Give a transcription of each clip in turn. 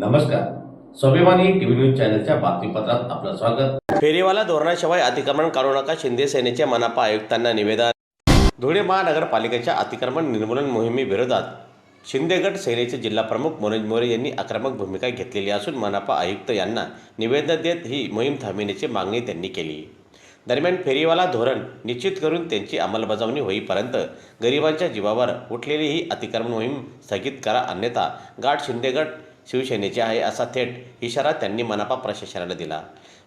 नमस्कार. स्वाभिमानी TV news चॅनलच्या बातमीपत्रात आपलं स्वागत. फेरीवाला धोरणाशिवाय अतिक्रमण करू नका शिंदे सेनेचे मनापा आयुक्तांना निवेदन. धुळे महानगरपालिकेच्या अतिक्रमण निर्मूलन मोहिमेविरोधात शिंदे गट सेनेचे जिल्हाप्रमुख मनोज मोरे यांनी आक्रमक भूमिका घेतलेली असून मनापा आयुक्त यांना निवेदन देत ही मोहीम थांबविण्याची मागणी त्यांनी केली. दरम्यान फेरीवाला धोरण निश्चित करून त्यांची अंमलबजावणी होईपर्यंत गरिबांच्या जीवावर उठलेली ही अतिक्रमण मोहीम स्थगित करा अन्यथा गाठ शिंदेगड शिवसेनेचे आहे असा थेट इशारा त्यांनी मनापा प्रशासनाला दिला.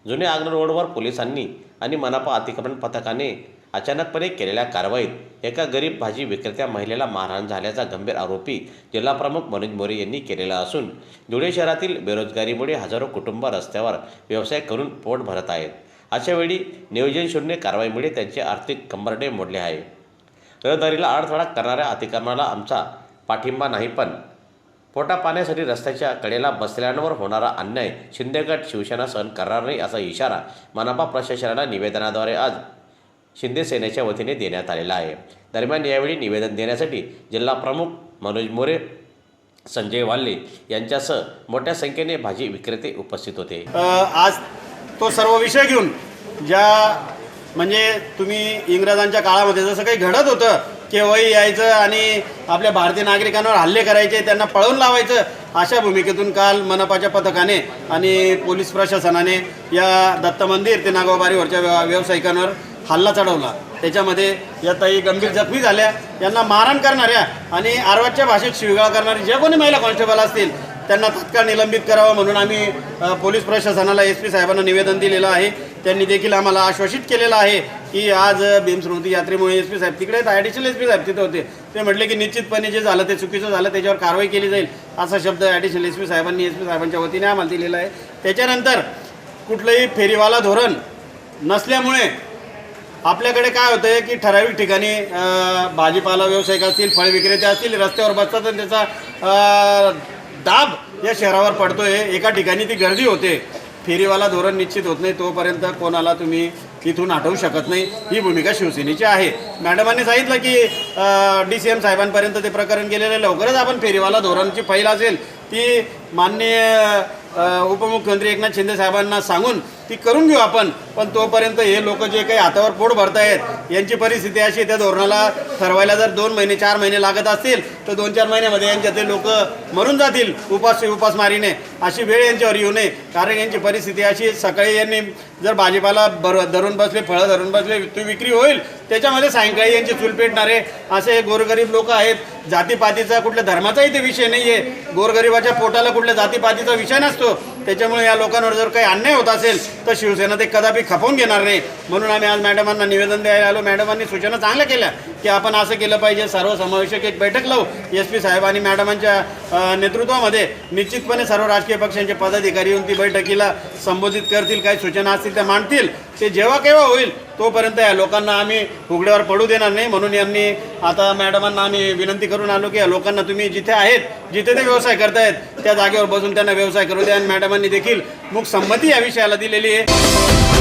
जुने आग्रा रोडवर पोलिसांनी आणि मनपा अतिक्रमण पथकाने अचानकपणे केलेल्या कारवाईत एका गरीब भाजी विक्रेत्या महिलेला मारहाण झाल्याचा गंभीर आरोपी जिल्हाप्रमुख मनोज मोरे यांनी केलेला असून धुळे शहरातील बेरोजगारीमुळे हजारो कुटुंब रस्त्यावर व्यवसाय करून पोट भरत आहेत. अशावेळी नियोजनशून्य कारवाईमुळे त्यांचे आर्थिक कंबरडे मोडले आहे. रहदारीला अडथळा करणाऱ्या अतिक्रमणाला आमचा पाठिंबा नाही पण पोटा पाण्यासाठी रस्त्याच्या कडेला बसलेल्यांवर होणारा अन्याय शिंदेगट शिवसेना सहन करणार नाही असा इशारा मनपा प्रशासनाला निवेदनाद्वारे आज शिंदे सेनेच्या वतीने देण्यात आलेला आहे. दरम्यान यावेळी निवेदन देण्यासाठी जिल्हा प्रमुख मनोज मोरे संजय वाल्ले यांच्यासह मोठ्या संख्येने भाजी विक्रेते उपस्थित होते. आज तो सर्व विषय घेऊन ज्या म्हणजे तुम्ही इंग्रजांच्या काळामध्ये जसं काही घडत होतं केव्हाही यायचं आणि आपल्या भारतीय नागरिकांवर हल्ले करायचे त्यांना पळवून लावायचं अशा भूमिकेतून काल मनपाच्या पथकाने आणि पोलीस प्रशासनाने या दत्त मंदिर ते नागोबारीवरच्या व्या- व्यावसायिकांवर हल्ला चढवला. त्याच्यामध्ये या ताई गंभीर जखमी झाल्या. यांना मारहाण करणाऱ्या आणि आरवाच्या भाषेत शिवगाळ करणारी जे कोणी महिला कॉन्स्टेबल असतील त्यांना तात्काळ निलंबित करावं म्हणून आम्ही पोलीस प्रशासनाला एस पी साहेबांना निवेदन दिलेलं आहे. त्यांनी देखील आम्हाला आश्वासित केलेलं आहे. की आज भीमस्मृती यात्रेमुळे एस पी साहेब तिकडे ॲडिशनल एस पी साहेब तिथे होते. ते म्हटले की निश्चितपणे जे झालं ते चुकीचं झालं त्याच्यावर कारवाई केली जाईल असा शब्द ॲडिशनल एस पी साहेबांनी एस पी साहेबांच्या वतीने आम्हाला दिलेला आहे. त्याच्यानंतर कुठलंही फेरीवाला धोरण नसल्यामुळे आपल्याकडे काय होतं आहे की ठराविक ठिकाणी भाजीपाला व्यावसायिक असतील फळ विक्रेते असतील रस्त्यावर बसतात आणि त्याचा दाब या शहरावर पडतोय. एका ठिकाणी ती गर्दी होते. फेरीवाला धोरण निश्चित होत नाही तोपर्यंत कोणाला तुम्ही तिथून हटवू शकत नाही. ही भूमिका शिवसेनेची आहे. मॅडमांनी सांगितलं की डी सी एम साहेबांपर्यंत ते प्रकरण गेलेलं लवकरच आपण फेरीवाला धोरणची फाईल असेल. ती माननीय उपमुख्यमंत्री एकनाथ शिंदे साहेबांना सांगून ती करून घेऊ आपण. पण तोपर्यंत हे लोक जे काही हातावर पोट भरतायत यांची परिस्थिती अशी त्या धोरणाला ठरवायला जर दोन महिने चार महिने लागत असतील तर दोन चार महिन्यामध्ये यांच्यातले लोक मरून जातील उपास उपासमारीने अशी वेळ यांच्यावर येऊ नये. कारण यांची परिस्थिती अशी सकाळी यांनी जर भाजीपाला बर धरून बसले फळं धरून बसले ती विक्री होईल. त्याच्यामध्ये सायंकाळी यांची चूल पेटणारे असे गोरगरीब लोक आहेत. जातीपातीचा कुठल्या धर्माचाही ते विषय नाही आहे गोरगरिबाच्या पोटाला कुठल्या जातीपातीचा विषय नसतो. त्याच्यामुळे या लोकांवर जर काही अन्याय होत असेल तर शिवसेना ते कदापि खपवून घेणार नाही. म्हणून आम्ही आज मॅडमांना निवेदन द्यायला आलो. मॅडमांनी सूचना चांगल्या केल्या की आपण असं केलं पाहिजे. सर्वसमावेशक एक बैठक लावू. एस पी साहेब आणि मॅडमांच्या नेतृत्वामध्ये निश्चितपणे सर्व राजकीय पक्षांचे पदाधिकारी येऊन ती बैठकीला संबोधित करतील. काही सूचना असतील त्या मांडतील. ते जेव्हा केव्हा होईल तोपर्यंत या लोकांना आम्ही उघड्यावर पडू देणार नाही म्हणून यांनी आता मॅडमांना आम्ही विनंती करून आलो की या लोकांना तुम्ही जिथे आहेत जिथे ते व्यवसाय करतायत त्या जागेवर बसून त्यांना व्यवसाय करू द्या. आणि मॅडमांनी देखील मुख संमती या विषयाला दिलेली आहे.